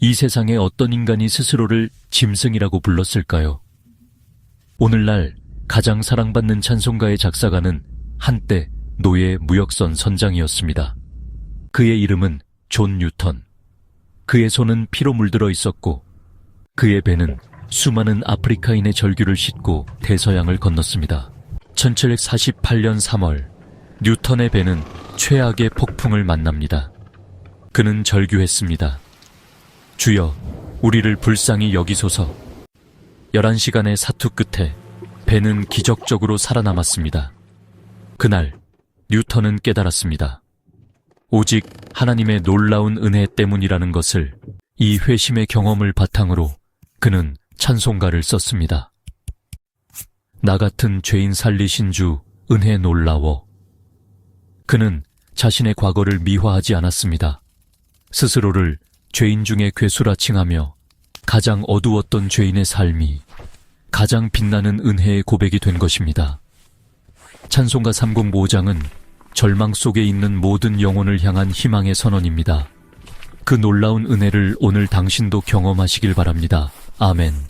이 세상에 어떤 인간이 스스로를 짐승이라고 불렀을까요? 오늘날 가장 사랑받는 찬송가의 작사가는 한때 노예 무역선 선장이었습니다. 그의 이름은 존 뉴턴. 그의 손은 피로 물들어 있었고 그의 배는 수많은 아프리카인의 절규를 싣고 대서양을 건넜습니다. 1748년 3월 뉴턴의 배는 최악의 폭풍을 만납니다. 그는 절규했습니다. 주여, 우리를 불쌍히 여기소서. 11시간의 사투 끝에 배는 기적적으로 살아남았습니다. 그날 뉴턴은 깨달았습니다. 오직 하나님의 놀라운 은혜 때문이라는 것을 이 회심의 경험을 바탕으로 그는 찬송가를 썼습니다. 나 같은 죄인 살리신 주 은혜 놀라워. 그는 자신의 과거를 미화하지 않았습니다. 스스로를 죄인 중에 괴수라 칭하며 가장 어두웠던 죄인의 삶이 가장 빛나는 은혜의 고백이 된 것입니다. 찬송가 305장은 절망 속에 있는 모든 영혼을 향한 희망의 선언입니다. 그 놀라운 은혜를 오늘 당신도 경험하시길 바랍니다. 아멘.